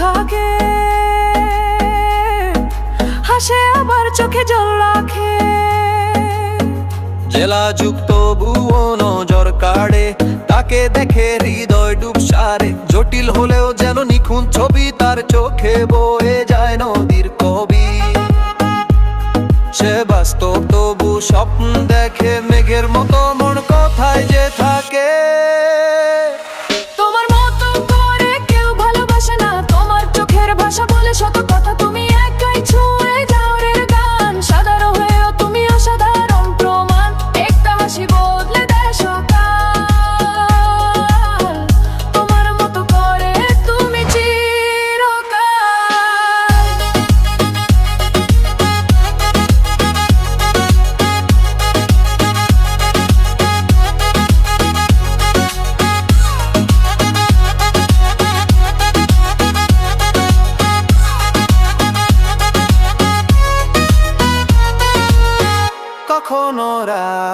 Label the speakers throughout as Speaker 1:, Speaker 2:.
Speaker 1: থাকে। হাসে আবার চোখে জল রাখে।
Speaker 2: জেলা যুক্ত ভুয়ো নজর কাড়ে, তাকে দেখে হৃদয় ডুবসারে জটিল হলেও যেন নিখুঁত ছবি তার চোখে বয়ে যায় নদীর কবি। সে বাস্তব তবু স্বপ্ন দেখে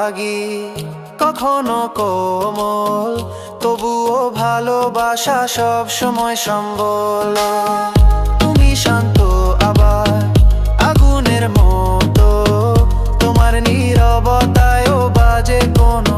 Speaker 2: রাগি কখনো কোমল, তবুও ভালোবাসা সব সময় সম্বল। তুমি শান্ত আবার আগুনের মতো, তোমার নিরবতায়ও বাজে কোনো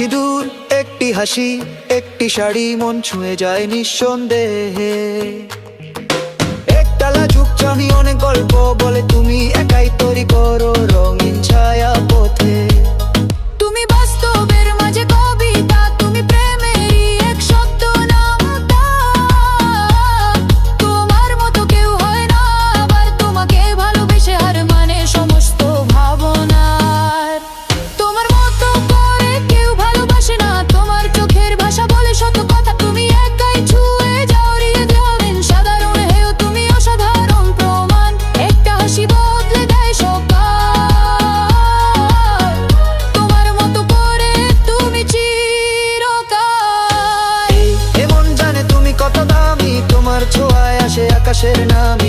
Speaker 2: সিঁদুর, একটি হাসি, একটি শাড়ি, মন ছুঁয়ে যায় নিঃসন্দেহে। একটালা চুপচামি অনেক গল্প বলে, তুমি একাই তৈরি করো রঙিন ছায়া পথ। আকাশের নাম।